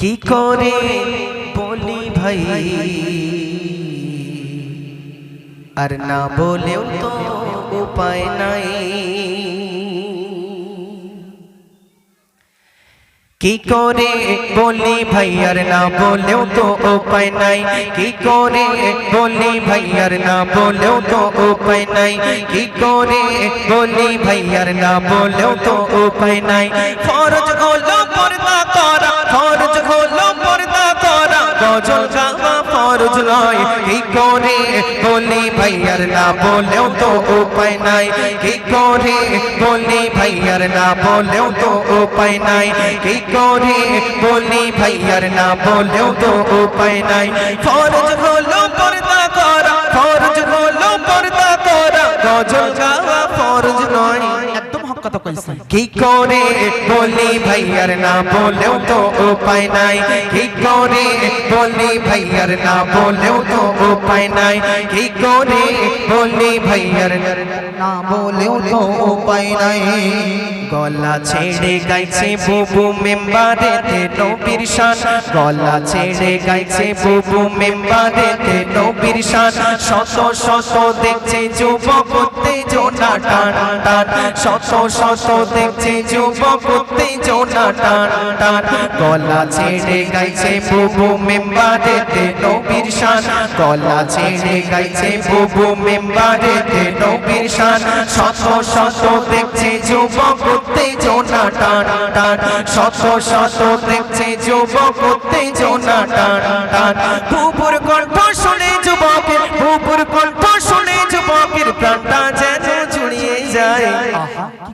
কি করে বলি ভাই? আর না বলেও তো উপায় নাই। কি করে বলি ভাইয়ার না বলেও তো উপায় নাই। কি করে বলি ভাইয়ার না বলেও তো উপায় নাই। কি করে বলি ভাইয়ার না বলেও তো উপায় নাই। ফরজ হলো পর্দা করা, ফরজ হলো পর্দা করা, গজল ফরজ নয়। কি করে? বলি ভাই আর না বলেও তো উপায় নাই। কি করে? বলি ভাই আর না বলেও তো উপায় নাই। কি করে? বলি ভাই আর না বলেও তো উপায় নাই। ফরজ হলো পর্দা করা, ফরজ হলো পর্দা করা। গজল গাওয়া ফরজ নয়। কি করে বলি ভাইয়ার না বলেও তো উপায় নাই। কি করে বলি ভাইয়ার না বলেও তো উপায় নাই। কি করে বলি ভাইয়ার না বলেও তো উপায় নাই। গলা ছেড়ে গাইছে বুবু মেম্বারে তে নবীর শান। গলা ছেড়ে গাইছে বুবু মেম্বারে তে নবীর শান। শত শত দেখছে যুবক উত্তেজনা টান টান। শত শত দেখছে যুবক উত্তেজনা টান টান। গলা ছেড়ে গাইছে বুবু মেম্বারে তে নবীর শান। গলা ছেড়ে গাইছে বুবু মেম্বারে তে নবীর শান। শত শত দেখছে যুবক উত্তেজনা টান টান। শত শত দেখছে যুবক উত্তেজনা টান টান। বুবুর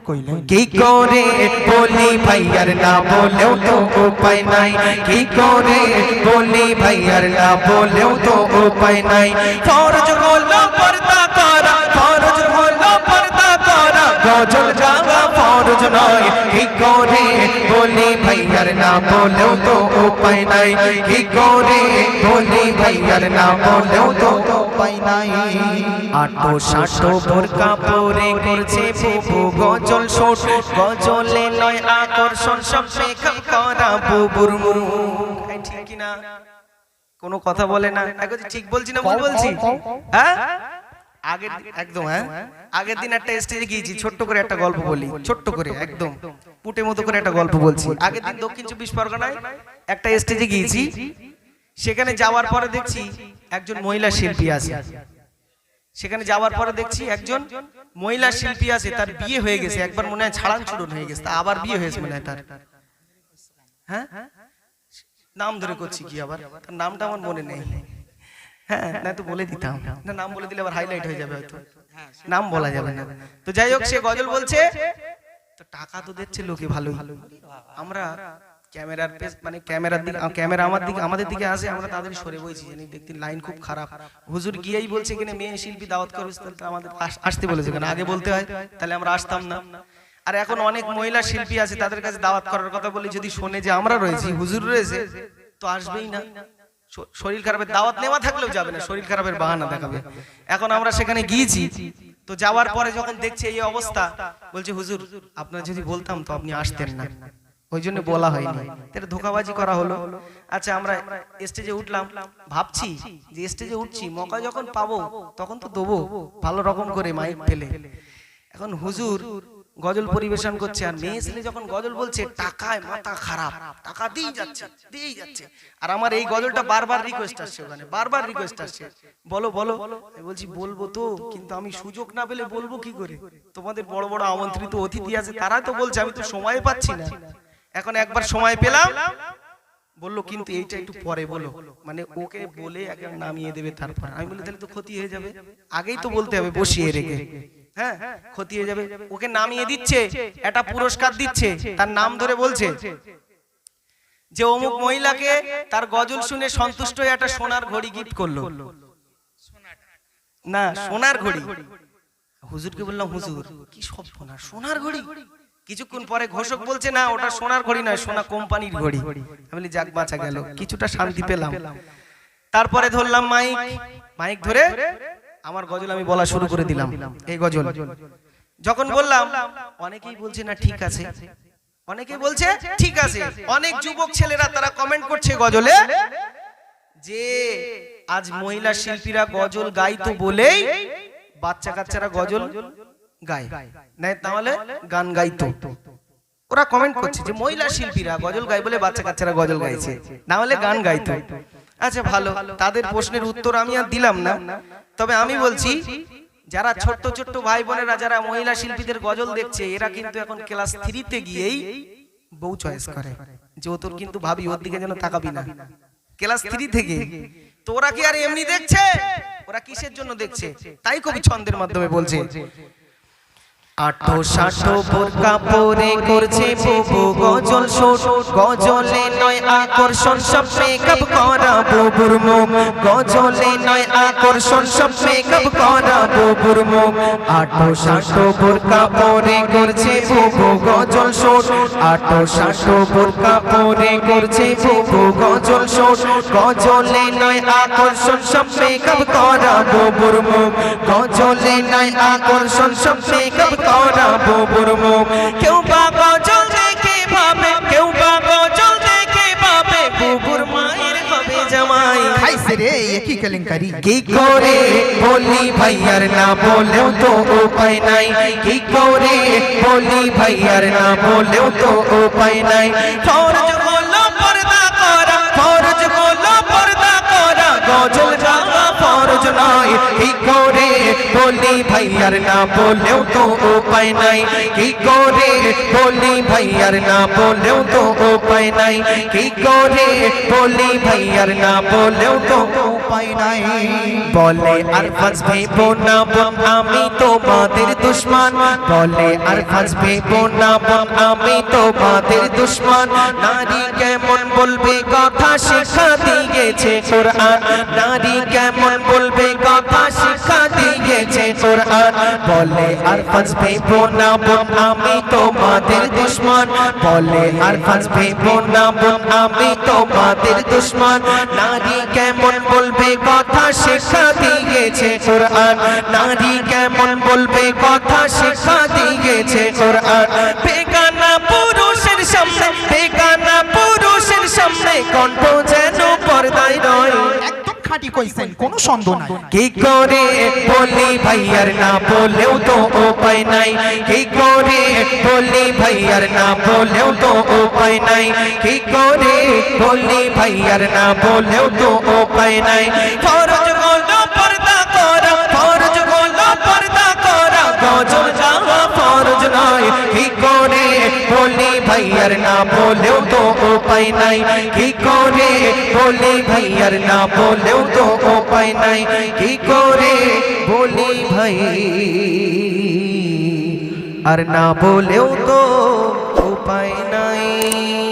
কইলেন কি করে বলি ভাইয়ার না বলেও তো উপায় নাই। কি করে বলি ভাইয়ার না বলেও তো উপায় নাই। ফরজ হলো পর্দা করা ফরজ হলো পর্দা করা। গজল গাওয়া ফরজ নয়। কি করে বলি ভাইয়ার না বলেও তো উপায় নাই। কি করে বলি ভাইয়ার না বলেও তো উপায় নাই। আটো সাটো বোরকা পরে করছে বুবু গজল শোট গজলে নয় আকর্ষণ সব মেকআপ করা বুবুর ঠিক কোনো কথা বলে না। এখন ঠিক বলছি না ভুল বলছি? হ্যাঁ? আগের একদম হ্যাঁ? আগের দিন একটা স্টেজে গিয়েছি ছোট্ট করে একটা গল্প বলি। ছোট্ট করে একদম। পুটে মতো করে একটা গল্প বলছি। আগের দিন দক্ষিণ চব্বিশ পরগনায় একটা স্টেজে গিয়েছি। সেখানে যাওয়ার পরে দেখছি একজন মহিলা শিল্পী আছে। সেখানে যাওয়ার পরে দেখছি একজন মহিলা শিল্পী আছে, তার বিয়ে হয়ে গেছে, একবার মনে হয় ছাড়ান ছুড়ন হয়ে গেছে আবার বিয়ে হয়েছে মনে হয় তার। হ্যাঁ? নাম ধরে করছি কি আবার? তার নামটা আমার মনে নেই। হ্যাঁ না তো বলে দিতাম। না, নাম বলে দিলে আবার হাইলাইট হয়ে যাবে নাম বলা যাবে না। তো যাই হোক, সে গজল বলছে, তো টাকা তো দিচ্ছে লোকে আমরা ক্যামেরার মানে ক্যামেরার দিকে ক্যামেরা আমার দিকে, আমাদের দিকে আসে, আমরা তাদের সরে বইছি জানি লাইন খুব খারাপ। হুজুর গিয়েই বলছে কিনা, মেয়ে শিল্পী দাওয়াত তাহলে আমাদের আসতে বলেছে কেন? আগে বলতে হয়, তাহলে আমরা আসতাম না। আর এখন অনেক মহিলা শিল্পী আছে, তাদের কাছে দাওয়াত করার কথা যদি শোনে যে আমরা রয়েছি, হুজুর রয়েছে, তো আসবেই না। শরীর খারাপের দাওয়াত নেওয়া থাকলেও যাবে না, শরীর খারাপের বাহানা দেখাবে। এখন আমরা সেখানে গিয়েছি, তো যাওয়ার পরে যখন দেখছি এই অবস্থা, বলছে, হুজুর, আপনার যদি বলতাম তো আপনি আসতেন না। ওই জন্য বলা হয়নি। এটা ধোকাবাজি করা হলো। আচ্ছা আমরা স্টেজে উঠলাম। ভাবছি যে স্টেজে উঠছি মকা যখন পাবো তখন তো দেবো। ভালো রকম করে মাইক ফেলে। এখন হুজুর গজল পরিবেশন করছে আর মেয়ে ছেলে যখন গজল বলছে টাকায় মাথা খারাপ। টাকা দিয়েই যাচ্ছে দিয়েই যাচ্ছে। আর আমার এই গজলটা বারবার রিকোয়েস্ট আসছে ওখানে বারবার রিকোয়েস্ট আসছে। বলো বলো। বলছি বলব তো কিন্তু আমি সুযোগ না পেলে বলব কি করে? তোমাদের বড় বড় আমন্ত্রিত অতিথি আছে তারা তো বলছে আমি তো সময় পাচ্ছি না। এখন একবার সময় পেলাম। বলল কিন্তু এইটা একটু পরে বলো। মানে ওকে বলে একবার নামিয়ে দেবে তারপর। আমি বলি তাহলে তো ক্ষতি হয়ে যাবে। আগেই তো বলতে হবে বসিয়ে রেখে। হ্যাঁ ক্ষতি হয়ে যাবে। ওকে নামিয়ে দিচ্ছে একটা পুরস্কার দিচ্ছে তার নাম ধরে বলছে যে অমুক মহিলাকে তার গজল শুনে সন্তুষ্ট হয়ে একটা সোনার ঘড়ি গিফট করল। না সোনার ঘড়ি। হুজুরকে বললাম হুজুর কি সব সোনার সোনার ঘড়ি? কিছুক্ষণ পরে ঘোষক বলছে, না, ওটা সোনার ঘড়ি নয়, সোনা কোম্পানির ঘড়ি। আমি বলি, যাক, বাঁচা গেল। কিছুটা শান্তি পেলাম। তারপরে ধরলাম মাইক মাইক ধরে আমার গজল আমি বলা শুরু করে দিলাম, এই গজল। যখন বললাম, অনেকেই বলছে না ঠিক আছে। অনেকে বলছে, ঠিক আছে। অনেক যুবক ছেলেরা তারা কমেন্ট করছে গজলে যে আজ মহিলা শিল্পীরা গজল গাইতো বলেই বাচ্চা কাচ্চারা গজল গায়। নাই তাহলে গান গাইতো। ওরা কমেন্ট করছে যে মহিলা শিল্পীরা গজল গায় বলে বাচ্চা কাচ্চারা গজল গাইছে। না হলে গান গাইতো। আচ্ছা ভালো। তাদের প্রশ্নের উত্তর আমি আর দিলাম না। তবে আমি বলছি যারা ছোট্ট ছোট্ট ভাই বোনেরা যারা মহিলা শিল্পীদের গজল দেখছে এরা কিন্তু এখন ক্লাস থ্রিতে গিয়েই বউ চয়েস করে। যে ও তোর কিন্তু ভাবি ওর দিকে যেন তাকাবি না। ক্লাস থ্রি থেকে তো ওরা কি আর এমনি দেখছে? ওরা কিসের জন্য দেখছে? তাই কবি ছন্দের মাধ্যমে বলছে আটো সাটো বোরকা পরে করছে বুবু, গজল শোট গজলে নয় আকর্ষণ, সব মেকআপ করা বুবুর মুখ। গজলে নয় আকর্ষণ, সব মেকআপ করা বুবুর মুখ। আটো সাটো বোরকা পরে করছে বুবু, গজল শোট আটো সাটো বোরকা পরে করছে বুবু, গজল শোট গজলে নয় আকর্ষণ, সব মেকআপ করা বুবুর মুখ। গজলে নয় আকর্ষণ, সব মেকআপ করা বুবুর মুখ। কেউ বা গজল দেখে ভাবে কেউ বা গজল দেখে ভাবে বুবুর মায়ের হবে জামাই। খাইছে রে এ কেলেঙ্কারি। কি করে বলি ভাইয়ার না বলেও তো উপায় নাই। কি করে বলি ভাইয়ার না বলেও তো উপায় নাই। ফরজ হলো পর্দা করা ফরজ হলো পর্দা করা। গজল গাওয়া ফরজ নয়। কি করে বলি ভাইয়ার না বলেও তো উপায় নাই। কি করে বলি ভাইয়ার না বলেও তো উপায় নাই। কি করে বলি ভাইয়ার না বলেও তো উপায় নাই। বলে, আর ফাঁসবে না বোন আমি তোমাদের দুশ্মন। বলে, আর ফাঁসবে না বোন আমি তোমাদের দুশ্মন। নারী কেমন বলবে, কথা শিক্ষা দিয়েছে কোরআন। নারী কেমন বলবে কোরআন। বলে, আর ফাঁসবে না বোন, আমি তোমাদের দুশ্মন। বলে, আর ফাঁসবে না বোন, আমি তোমাদের দুশ্মন। নারী কেমন বলবে কথা শিক্ষা দিয়েছে কোরআন। নারী কেমন বলবে কথা শিক্ষা দিয়েছে কোরআন। বেগানা পুরুষের সামনে, বেগানা পুরুষের সামনে, কণ্ঠ যেন পর্দায় খাঁটি কইছেন কোনো সন্দেহ নাই। কি করে বলি ভাইয়ার না বলেও তো উপায় নাই। কি করে বলি ভাইয়ার না বলেও তো উপায় নাই। কি করে বলি ভাইয়ার না বলেও তো উপায় নাই। ফরজ হলো পর্দা করা ফরজ হলো পর্দা করা গজল ভাইয়ার না বলেও তো উপায় নাই। কি করে বলি ভাইয়ার না বলেও তো উপায় নাই। কি করে বলি ভাই আর না বলেও তো উপায় নাই।